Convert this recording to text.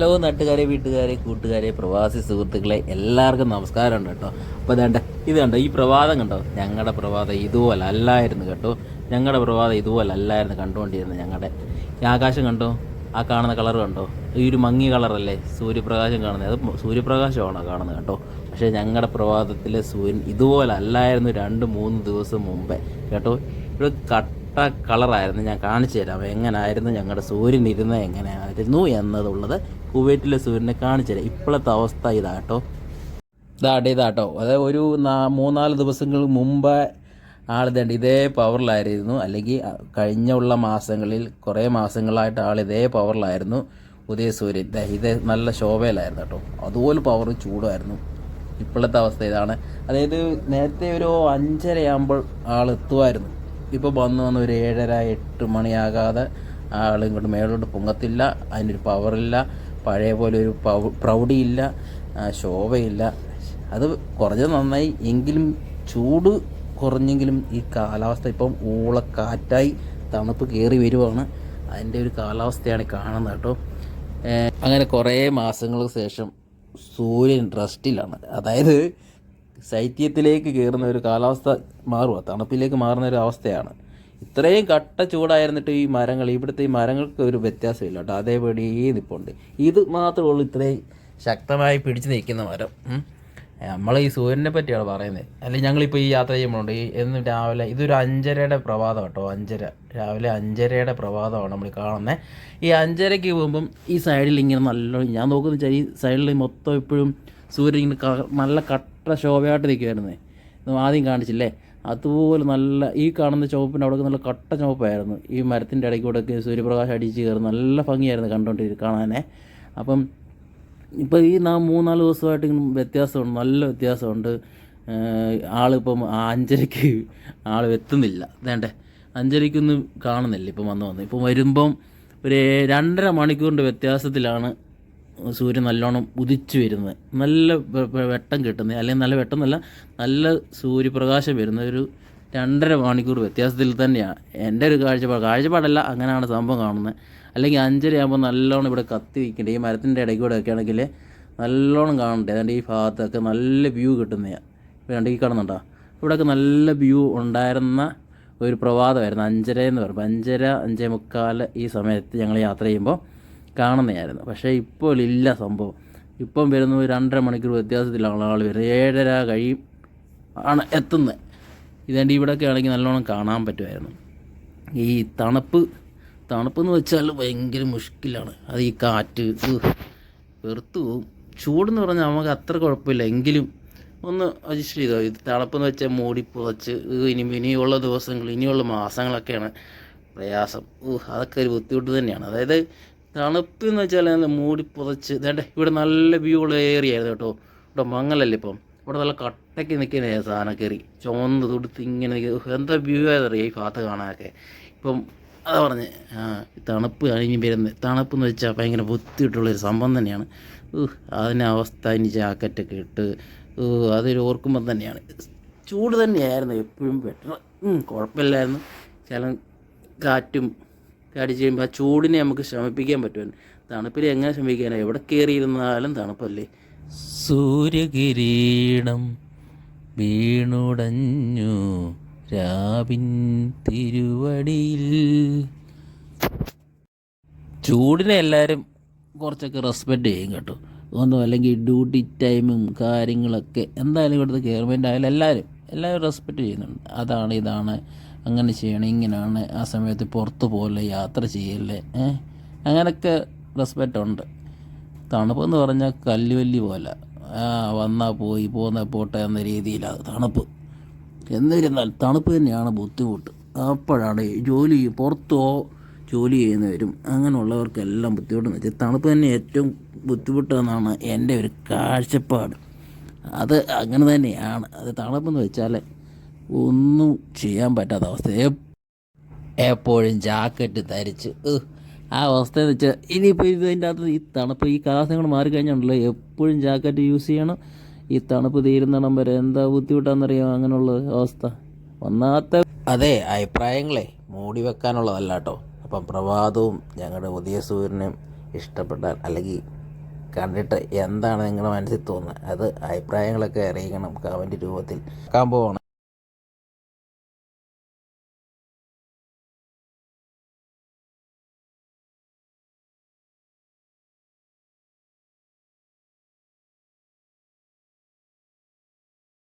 Hello നാട്ടുകാരെ വീട്ടുകാരെ കൂട്ടുകാരെ പ്രവാസി സുഹൃത്തുക്കളെ എല്ലാവർക്കും നമസ്കാരം ഉണ്ട് കേട്ടോ. അപ്പോൾ ഇതേണ്ട ഇത് കണ്ടോ ഈ പ്രഭാതം കണ്ടോ? ഞങ്ങളുടെ പ്രഭാതം ഇതുപോലെ അല്ലായിരുന്നു കേട്ടോ. ഞങ്ങളുടെ പ്രഭാതം ഇതുപോലെ അല്ലായിരുന്നു കണ്ടുകൊണ്ടിരുന്നത് ഞങ്ങളുടെ ഈ ആകാശം കണ്ടോ? ആ കാണുന്ന കളർ കണ്ടോ? ഈ ഒരു മങ്ങി കളറല്ലേ സൂര്യപ്രകാശം കാണുന്നത്? അത് സൂര്യപ്രകാശമാണോ കാണുന്നത് കേട്ടോ? പക്ഷേ ഞങ്ങളുടെ പ്രഭാതത്തിലെ സൂര്യൻ ഇതുപോലെ അല്ലായിരുന്നു രണ്ട് മൂന്ന് ദിവസം മുമ്പേ. കേട്ടോ? ഇവിടെ കട്ട കളറായിരുന്നു. ഞാൻ കാണിച്ചു തരാം. എങ്ങനായിരുന്നു ഞങ്ങളുടെ സൂര്യൻ ഇരുന്നത് എങ്ങനെയായിരുന്നു എന്നതുള്ളത് കുവൈറ്റിലെ സൂര്യനെ കാണിച്ചു തരാം. ഇപ്പോഴത്തെ അവസ്ഥ ഇതാട്ടോ ഇതാട്ടെ ഇതാട്ടോ അതായത് ഒരു മൂന്നാൽ ദിവസങ്ങൾ മുമ്പ് ആളിതേണ്ട ഇതേ പവറിലായിരുന്നു. അല്ലെങ്കിൽ കഴിഞ്ഞ ഉള്ള മാസങ്ങളിൽ കുറേ മാസങ്ങളായിട്ട് ആൾ ഇതേ പവറിലായിരുന്നു. ഉദയസൂര്യൻ. ഇത് നല്ല ശോഭയിലായിരുന്നു കേട്ടോ. അതുപോലെ പവർ ചൂടായിരുന്നു ഇപ്പോഴത്തെ അവസ്ഥ ഇതാണ്. അതായത് നേരത്തെ ഒരു അഞ്ചരയാകുമ്പോൾ ആൾ എത്തുമായിരുന്നു. ഇപ്പോൾ വന്ന് വന്ന് ഒരു ഏഴര എട്ട് മണിയാകാതെ ആൾ ഇങ്ങോട്ട് മേളോട്ട് പൊങ്ങത്തില്ല അതിനൊരു പവറില്ല പഴയ പോലെ ഒരു പ്രൗഢിയില്ല ശോഭയില്ല. അത് കുറഞ്ഞത് നന്നായി. എങ്കിലും ചൂട് കുറഞ്ഞെങ്കിലും ഈ കാലാവസ്ഥ ഇപ്പം ഊളക്കാറ്റായി തണുപ്പ് കയറി വരുവാണ്. അതിന്റെ ഒരു കാലാവസ്ഥയാണ് കാണുന്നത് കേട്ടോ. അങ്ങനെ കുറേ മാസങ്ങൾക്ക് ശേഷം സൂര്യൻ റെസ്റ്റിലാണ്. അതായത് ശൈത്യത്തിലേക്ക് കയറുന്ന ഒരു കാലാവസ്ഥ മാറുക തണുപ്പിലേക്ക് മാറുന്ന ഒരു അവസ്ഥയാണ്. ഇത്രയും കട്ട ചൂടായിരുന്നിട്ട് ഈ മരങ്ങൾ ഇവിടുത്തെ ഈ മരങ്ങൾക്ക് ഒരു വ്യത്യാസമില്ല കേട്ടോ. അതേപടി നിപ്പുണ്ട്. ഇത് മാത്രമേ ഉള്ളൂ ഇത്രയും ശക്തമായി പിടിച്ചു നിൽക്കുന്ന മരം. നമ്മൾ ഈ സൂര്യനെ പറ്റിയാണ് പറയുന്നത്. അല്ലെങ്കിൽ ഞങ്ങളിപ്പോൾ ഈ യാത്ര ചെയ്യുമ്പോഴുണ്ട് എന്ന് രാവിലെ ഇതൊരു അഞ്ചരയുടെ പ്രഭാതം കേട്ടോ അഞ്ചര. രാവിലെ അഞ്ചരയുടെ പ്രഭാതമാണ് നമ്മൾ കാണുന്നത് ഈ അഞ്ചരയ്ക്ക് പോകുമ്പം ഈ സൈഡിൽ ഇങ്ങനെ നല്ല ഞാൻ നോക്കുന്ന വെച്ചാൽ ഈ സൈഡിൽ മൊത്തം ഇപ്പോഴും സൂര്യൻ ഇങ്ങനെ നല്ല കട്ട ശോഭയായിട്ട് നിൽക്കുമായിരുന്നേ ആദ്യം കാണിച്ചില്ലേ? അതുപോലെ നല്ല ഈ കാണുന്ന ചുവപ്പിന്റെ അവിടെ നല്ല കട്ട ചുവപ്പായിരുന്നു. ഈ മരത്തിന്റെ ഇടയ്ക്കൂടെ കൂടെയൊക്കെ സൂര്യപ്രകാശം അടിച്ച് കയറി നല്ല ഭംഗിയായിരുന്നു കണ്ടുകൊണ്ടിരിക്കുക കാണാനേ. അപ്പം ഇപ്പോൾ ഈ നാ മൂന്നാൽ ദിവസമായിട്ട് വ്യത്യാസമുണ്ട് നല്ല വ്യത്യാസമുണ്ട്. ആളിപ്പം അഞ്ചരയ്ക്ക് ആൾ എത്തുന്നില്ല. വേണ്ടേ അഞ്ചരയ്ക്കൊന്നും കാണുന്നില്ല ഇപ്പം വന്ന് വന്ന്. ഇപ്പം വരുമ്പം ഒരു രണ്ടര മണിക്കൂറിന്റെ വ്യത്യാസത്തിലാണ് സൂര്യൻ നല്ലോണം ഉദിച്ചു വരുന്നത്. നല്ല വെട്ടം കിട്ടുന്നത്. അല്ലെങ്കിൽ നല്ല വെട്ടം എന്നല്ല നല്ല സൂര്യപ്രകാശം വരുന്ന ഒരു രണ്ടര മണിക്കൂർ വ്യത്യാസത്തിൽ തന്നെയാണ് എന്റെ ഒരു കാഴ്ചപ്പാട്. കാഴ്ചപ്പാടല്ല അങ്ങനെയാണ് സംഭവം കാണുന്നത്. അല്ലെങ്കിൽ അഞ്ചര ആകുമ്പോൾ നല്ലോണം ഇവിടെ കത്തി വയ്ക്കണ്ടേ ഈ മരത്തിന്റെ ഇടയ്ക്ക് കൂടെ ഒക്കെ ആണെങ്കിൽ നല്ലോണം കാണണ്ടേ. അതുകൊണ്ട് ഈ ഭാഗത്തൊക്കെ നല്ല വ്യൂ കിട്ടുന്നതാണ് വേണ്ട ഈ കാണുന്നുണ്ടോ? ഇവിടെയൊക്കെ നല്ല വ്യൂ ഉണ്ടായിരുന്ന ഒരു പ്രഭാതമായിരുന്നു. അഞ്ചര എന്ന് പറയുമ്പോൾ അഞ്ചര അഞ്ചേ മുക്കാൽ ഈ സമയത്ത് ഞങ്ങൾ യാത്ര ചെയ്യുമ്പോൾ കാണുന്നതായിരുന്നു പക്ഷേ ഇപ്പോൾ ഇല്ല സംഭവം. ഇപ്പം വരുന്ന ഒരു രണ്ടര മണിക്കൂർ വ്യത്യാസത്തിലാണ് ആൾ വരുന്നത് ഏഴര കഴിയും ആണ് എത്തുന്നത്. ഇതേണ്ടി ഇവിടെയൊക്കെ ആണെങ്കിൽ നല്ലോണം കാണാൻ പറ്റുമായിരുന്നു. ഈ തണുപ്പ് തണുപ്പെന്ന് വെച്ചാൽ ഭയങ്കര മുഷ്കിലാണ്. അത് ഈ കാറ്റ് വെറുത്തു പോവും. ചൂടെന്ന് പറഞ്ഞാൽ നമുക്ക് അത്ര കുഴപ്പമില്ല. എങ്കിലും ഒന്ന് അഡ്ജസ്റ്റ് ചെയ്തോ. ഇത് തണുപ്പെന്ന് വെച്ചാൽ മൂടി പുതച്ച് ഇനി ഇനിയുള്ള ദിവസങ്ങൾ ഇനിയുള്ള മാസങ്ങളൊക്കെയാണ് പ്രയാസം. അതൊക്കെ ഒരു ബുദ്ധിമുട്ട് തന്നെയാണ്. അതായത് തണുപ്പ് എന്ന് വെച്ചാൽ നല്ല മൂടി പുതച്ച് ഇതേണ്ട ഇവിടെ നല്ല വ്യൂ ഉള്ള ഏരിയ ആയിരുന്നു കേട്ടോ. ഇവിടെ മങ്ങലല്ലേ ഇപ്പം? ഇവിടെ നല്ല കട്ടയ്ക്ക് നിൽക്കുന്ന സാധനം കയറി. ചുവന്ന് തുടുത്ത് ഇങ്ങനെ എന്താ വ്യൂ ആയതറിയാം ഈ ഭാഗത്ത് കാണാനൊക്കെ? ഇപ്പം അതാ പറഞ്ഞ് തണുപ്പ് കഴിഞ്ഞ് വരുന്നത് തണുപ്പ് എന്ന് വെച്ചാൽ ഭയങ്കര ബുദ്ധിട്ടുള്ളൊരു സംഭവം തന്നെയാണ്. അതിന്റെ അവസ്ഥ അതിന് ജാക്കറ്റൊക്കെ ഇട്ട് അതൊരു ഓർക്കുമ്പം തന്നെയാണ്. ചൂട് തന്നെയായിരുന്നു എപ്പോഴും ബെറ്റർ കുഴപ്പമില്ലായിരുന്നു. ചില കാറ്റും അടിച്ച് ചെയ്യുമ്പോൾ ആ ചൂടിനെ നമുക്ക് ശമിപ്പിക്കാൻ പറ്റുമെന്ന് തണുപ്പിൽ എങ്ങനെ ശമിക്കാനാ? എവിടെ കയറിയിരുന്നാലും തണുപ്പല്ലേ? സൂര്യകിരീടം വീണുടഞ്ഞു. തിരുവടിയിൽ. ചൂടിനെ എല്ലാവരും കുറച്ചൊക്കെ റെസ്പെക്റ്റ് ചെയ്യും കേട്ടോ. ഒന്നും അല്ലെങ്കിൽ ഡ്യൂട്ടി ടൈമും കാര്യങ്ങളൊക്കെ എന്തായാലും ഇവിടുത്തെ ഗവൺമെന്റ് ആയാലും എല്ലാവരും എല്ലാവരും റെസ്പെക്റ്റ് ചെയ്യുന്നുണ്ട്. അതാണ് ഇതാണ് അങ്ങനെ ചെയ്യണം ഇങ്ങനെയാണ് ആ സമയത്ത് പുറത്ത് പോലെ യാത്ര ചെയ്യല്ലേ ഏഹ് അങ്ങനെയൊക്കെ റെസ്പെക്റ്റ് ഉണ്ട്. തണുപ്പെന്ന് പറഞ്ഞാൽ കല്ലുവല്ലി പോലെ. ആ വന്നാൽ പോയി പോന്ന പോട്ടെ എന്ന രീതിയിലാണ് തണുപ്പ്. എന്നിരുന്നാൽ തണുപ്പ് തന്നെയാണ് ബുദ്ധിമുട്ട്. അപ്പോഴാണ് ജോലി പുറത്തോ ജോലി ചെയ്യുന്നവരും അങ്ങനെയുള്ളവർക്കെല്ലാം ബുദ്ധിമുട്ടെന്ന് വെച്ചാൽ തണുപ്പ് തന്നെ ഏറ്റവും ബുദ്ധിമുട്ടെന്നാണ് എന്റെ ഒരു കാഴ്ചപ്പാട്. അത് അങ്ങനെ തന്നെയാണ്. അത് തണുപ്പെന്ന് വെച്ചാൽ ഒന്നും ചെയ്യാൻ പറ്റാത്ത അവസ്ഥ. എപ്പ- എപ്പോഴും ജാക്കറ്റ് ധരിച്ച് ആ അവസ്ഥ എന്ന് വെച്ചാൽ ഇനിയിപ്പോൾ ഇതിന്റെ അകത്ത് ഈ തണുപ്പ് ഈ കാലാവസ്ഥ കൂടെ മാറിക്കഴിഞ്ഞുണ്ടല്ലോ എപ്പോഴും ജാക്കറ്റ് യൂസ് ചെയ്യണം? ഈ തണുപ്പ് തീരുന്നിടം വരെ എന്താ ബുദ്ധിമുട്ടാണെന്നറിയാം അങ്ങനെയുള്ള അവസ്ഥ. ഒന്നാമത്തെ അതെ അഭിപ്രായങ്ങളെ മൂടി വെക്കാനുള്ളതല്ല കേട്ടോ അപ്പം പ്രഭാതവും ഞങ്ങളുടെ ഉദയ സൂര്യനും ഇഷ്ടപ്പെട്ടാൽ അല്ലെങ്കിൽ കണ്ടിട്ട് എന്താണ് നിങ്ങളുടെ മനസ്സിൽ തോന്നുന്നത്? അത് അഭിപ്രായങ്ങളൊക്കെ അറിയിക്കണം കമന്റ് രൂപത്തിൽ. കാണാൻ പോവാണ്.